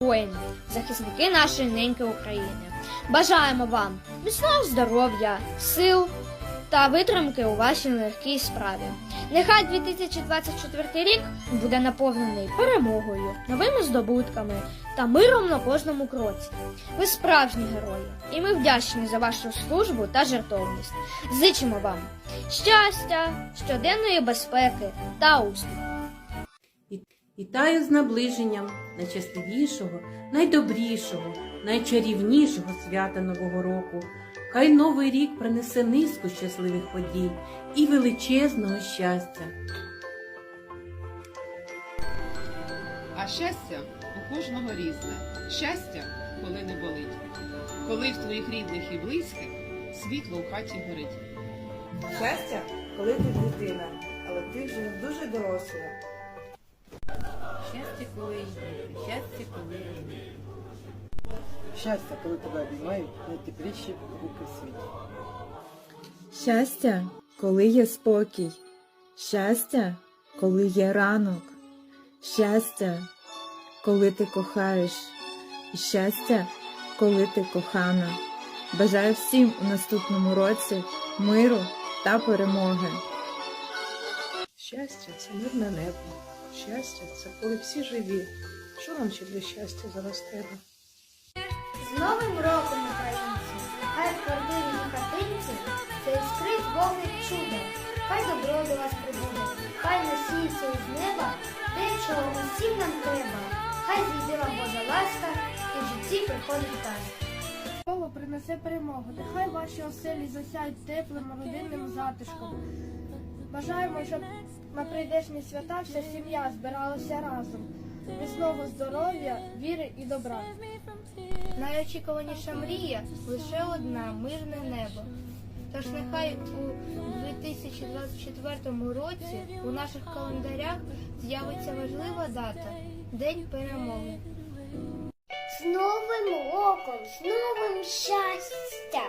воїни, захисники нашої неньки України. Бажаємо вам міцного здоров'я, сил та витримки у вашій нелегкій справі. Нехай 2024 рік буде наповнений перемогою, новими здобутками та миром на кожному кроці. Ви справжні герої, і ми вдячні за вашу службу та жертовність. Зичимо вам щастя, щоденної безпеки та успіху. Вітаю з наближенням найщасливішого, найдобрішого, найчарівнішого свята Нового року. Хай новий рік принесе низку щасливих подій і величезного щастя. А щастя у кожного різне. Щастя, коли не болить. Коли в твоїх рідних і близьких світло в хаті горить. Щастя, коли ти дитина, але ти вже дуже доросла. Щастя, коли йде, щастя, коли йде. Щастя, коли тебе обіймають найтепліші руки в світі. Щастя, коли є спокій, щастя, коли є ранок, щастя, коли ти кохаєш, і щастя, коли ти кохана. Бажаю всім у наступному році миру та перемоги. Щастя це мирне небо. Щастя це коли всі живі. Що нам ще для щастя зараз треба? З Новим роком, українці! Хай в квартирі хатинці це іскрить вогник чуда. Хай добро до вас прибуде, хай насіється із неба те, чого усім нам треба. Хай зійде вам Божа ласка і в житті приходить казка. Принесе перемогу. Нехай ваші оселі засяють теплим родинним затишком. Бажаємо, щоб на прийдешні свята вся сім'я збиралася разом. Міцного здоров'я, віри і добра. Найочікуваніша мрія лише одна мирне небо. Тож нехай у 2024 році у наших календарях з'явиться важлива дата День перемоги. З Новим роком, з новим щастя!